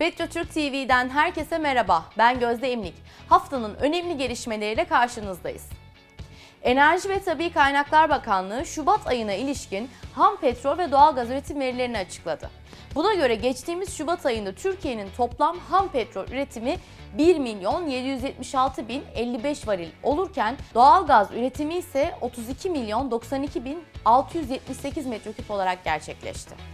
Petrotürk TV'den herkese merhaba. Ben Gözde Emlik. Haftanın önemli gelişmeleriyle karşınızdayız. Enerji ve Tabi Kaynaklar Bakanlığı Şubat ayına ilişkin ham petrol ve doğalgaz üretim verilerini açıkladı. Buna göre geçtiğimiz Şubat ayında Türkiye'nin toplam ham petrol üretimi 1 milyon 776 bin 55 varil olurken doğalgaz üretimi ise 32 milyon 92 bin 678 metreküp olarak gerçekleşti.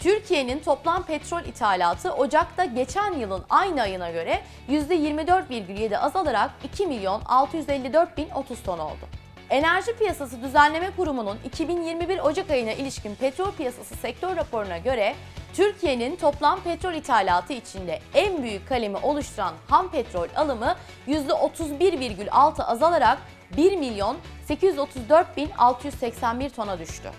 Türkiye'nin toplam petrol ithalatı Ocak'ta geçen yılın aynı ayına göre %24,7 azalarak 2 milyon 654 bin 30 ton oldu. Enerji Piyasası Düzenleme Kurumu'nun 2021 Ocak ayına ilişkin petrol piyasası sektör raporuna göre Türkiye'nin toplam petrol ithalatı içinde en büyük kalemi oluşturan ham petrol alımı %31,6 azalarak 1 milyon 834 bin 681 tona düştü.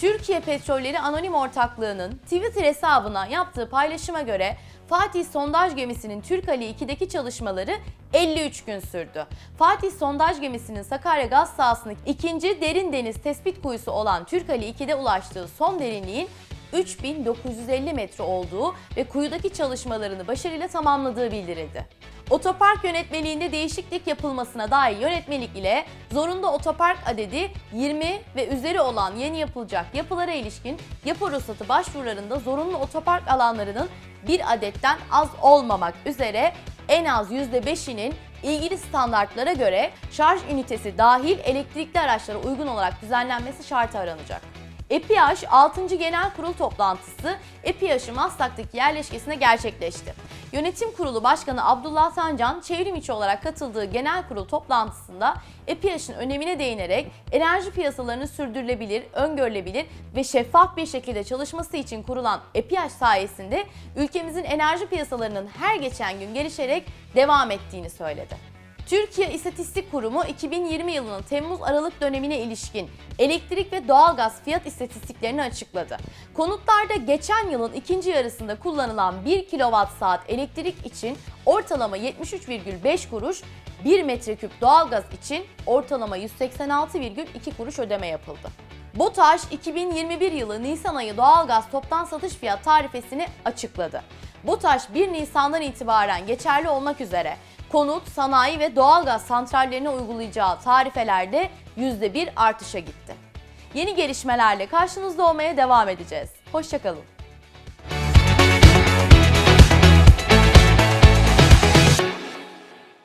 Türkiye Petrolleri Anonim Ortaklığı'nın Twitter hesabına yaptığı paylaşıma göre Fatih sondaj gemisinin Türk Ali 2'deki çalışmaları 53 gün sürdü. Fatih sondaj gemisinin Sakarya gaz sahasındaki ikinci derin deniz tespit kuyusu olan Türk Ali 2'de ulaştığı son derinliğin 3950 metre olduğu ve kuyudaki çalışmalarını başarıyla tamamladığı bildirildi. Otopark yönetmeliğinde değişiklik yapılmasına dair yönetmelik ile zorunda otopark adedi 20 ve üzeri olan yeni yapılacak yapılara ilişkin yapı ruhsatı başvurularında zorunlu otopark alanlarının bir adetten az olmamak üzere en az %5'inin ilgili standartlara göre şarj ünitesi dahil elektrikli araçlara uygun olarak düzenlenmesi şartı aranacak. EPİAŞ 6. Genel Kurul toplantısı EPİAŞ'ın Maslak'taki yerleşkesine gerçekleşti. Yönetim Kurulu Başkanı Abdullah Sancan çevrim içi olarak katıldığı genel kurul toplantısında EPİAŞ'ın önemine değinerek enerji piyasalarının sürdürülebilir, öngörülebilir ve şeffaf bir şekilde çalışması için kurulan EPİAŞ sayesinde ülkemizin enerji piyasalarının her geçen gün gelişerek devam ettiğini söyledi. Türkiye İstatistik Kurumu 2020 yılının Temmuz-Aralık dönemine ilişkin elektrik ve doğalgaz fiyat istatistiklerini açıkladı. Konutlarda geçen yılın ikinci yarısında kullanılan 1 kWh elektrik için ortalama 73,5 kuruş, 1 metreküp doğalgaz için ortalama 186,2 kuruş ödeme yapıldı. BOTAŞ 2021 yılı Nisan ayı doğalgaz toptan satış fiyat tarifesini açıkladı. BOTAŞ 1 Nisan'dan itibaren geçerli olmak üzere konut, sanayi ve doğalgaz santrallerine uygulayacağı tarifelerde %1 artışa gitti. Yeni gelişmelerle karşınızda olmaya devam edeceğiz. Hoşçakalın.